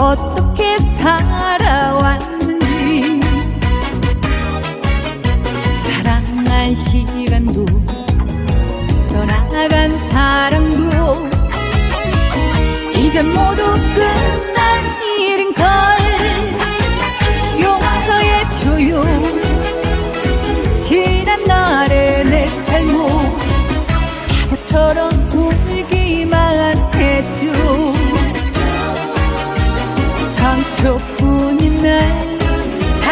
어떻게 살아왔는지. 사랑한 시간도 떠나간 사랑도 이제 모두 끝나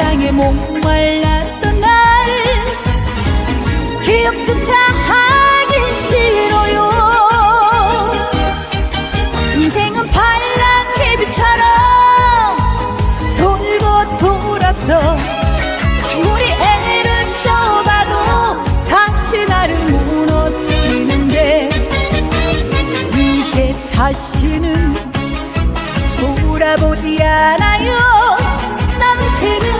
사랑에 목말랐던 날. 기억조차 하기 싫어요. 인생은 발랑 개비처럼 돌고 돌아서 우리 애를 써봐도 다시 나를 무너뜨리는데 이제 다시는 돌아보지 않아요. 남생은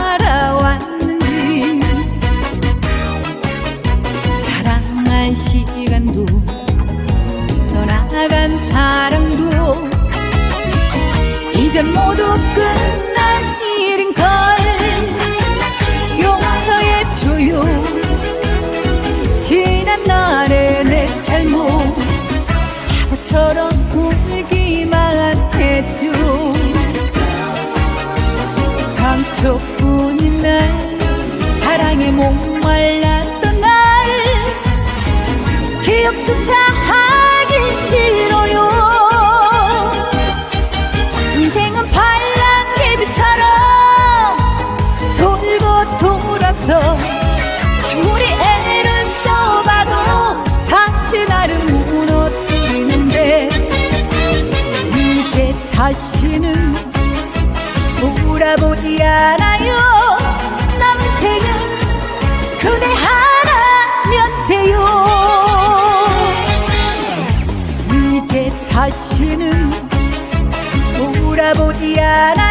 지난 날의 내 잘못. 바보처럼 울기만 해줘 상처뿐인 날 사랑에 목말랐던 날. 기억조차 하기 싫어요. 인생은 발랑 개비처럼 돌고 돌아서 다시는 돌아보지 않아요. 남생은 그대 하나면 돼요. 이제 다시는 돌아보지 않아요